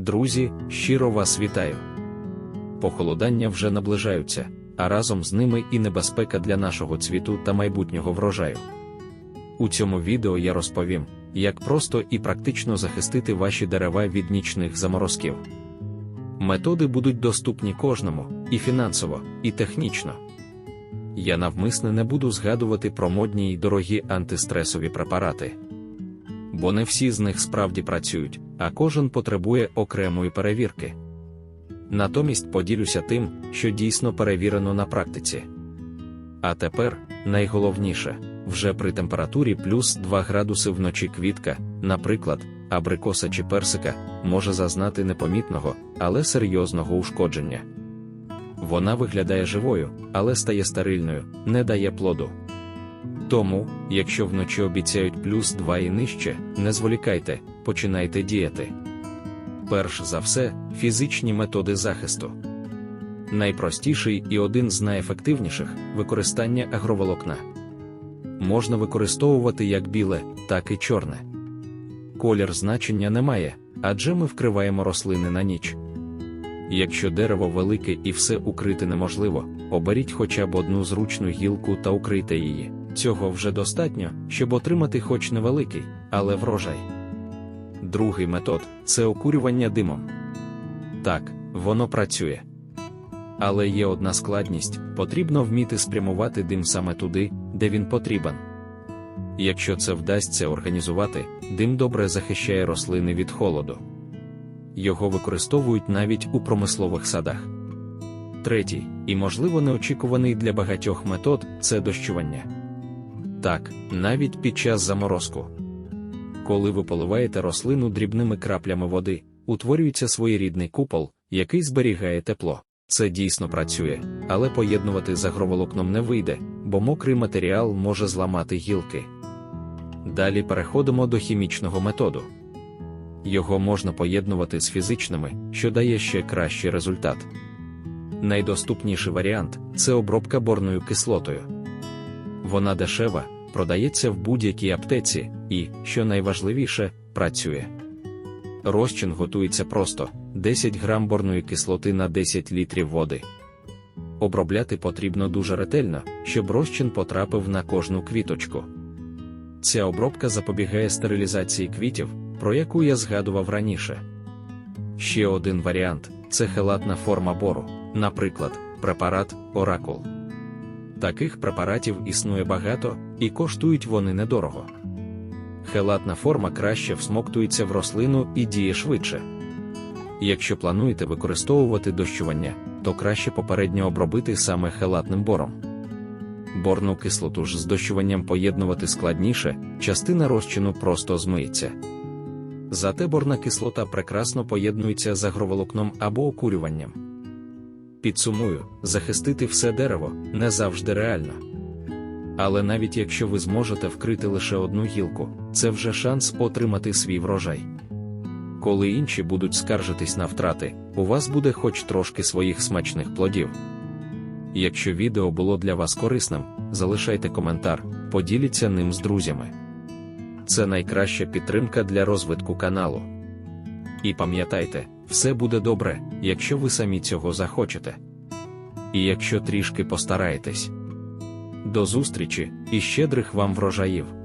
Друзі, щиро вас вітаю. Похолодання вже наближаються, а разом з ними і небезпека для нашого цвіту та майбутнього врожаю. У цьому відео я розповім, як просто і практично захистити ваші дерева від нічних заморозків. Методи будуть доступні кожному, і фінансово, і технічно. Я навмисне не буду згадувати про модні й дорогі антистресові препарати. Бо не всі з них справді працюють, а кожен потребує окремої перевірки. Натомість поділюся тим, що дійсно перевірено на практиці. А тепер, найголовніше, вже при температурі плюс 2 градуси вночі квітка, наприклад, абрикоса чи персика, може зазнати непомітного, але серйозного ушкодження. Вона виглядає живою, але стає стерильною, не дає плоду. Тому, якщо вночі обіцяють плюс 2 і нижче, не зволікайте, починайте діяти. Перш за все, фізичні методи захисту. Найпростіший і один з найефективніших використання агроволокна. Можна використовувати як біле, так і чорне. Колір значення немає, адже ми вкриваємо рослини на ніч. Якщо дерево велике і все укрити неможливо, оберіть хоча б одну зручну гілку та укрийте її. Цього вже достатньо, щоб отримати хоч невеликий, але врожай. Другий метод це окурювання димом. Так, воно працює. Але є одна складність: потрібно вміти спрямувати дим саме туди, де він потрібен. Якщо це вдасться організувати, дим добре захищає рослини від холоду. Його використовують навіть у промислових садах. Третій, і, можливо, неочікуваний для багатьох метод це дощування. Так, навіть під час заморозку. Коли ви поливаєте рослину дрібними краплями води, утворюється своєрідний купол, який зберігає тепло. Це дійсно працює, але поєднувати з агроволокном не вийде, бо мокрий матеріал може зламати гілки. Далі переходимо до хімічного методу. Його можна поєднувати з фізичними, що дає ще кращий результат. Найдоступніший варіант це обробка борною кислотою. Вона дешева, продається в будь-якій аптеці і, що найважливіше, працює. Розчин готується просто 10 грам борної кислоти на 10 літрів води. Обробляти потрібно дуже ретельно, щоб розчин потрапив на кожну квіточку. Ця обробка запобігає стерилізації квітів, про яку я згадував раніше. Ще один варіант це хелатна форма бору, наприклад, препарат Оракул. Таких препаратів існує багато, і коштують вони недорого. Хелатна форма краще всмоктується в рослину і діє швидше. Якщо плануєте використовувати дощування, то краще попередньо обробити саме хелатним бором. Борну кислоту ж з дощуванням поєднувати складніше, частина розчину просто змиється. Зате борна кислота прекрасно поєднується з агроволокном або окурюванням. Підсумую, захистити все дерево не завжди реально. Але навіть якщо ви зможете вкрити лише одну гілку, це вже шанс отримати свій врожай. Коли інші будуть скаржитись на втрати, у вас буде хоч трошки своїх смачних плодів. Якщо відео було для вас корисним, залишайте коментар, поділіться ним з друзями. Це найкраща підтримка для розвитку каналу. І пам'ятайте, все буде добре, якщо ви самі цього захочете. І якщо трішки постараєтесь. До зустрічі і щедрих вам врожаїв!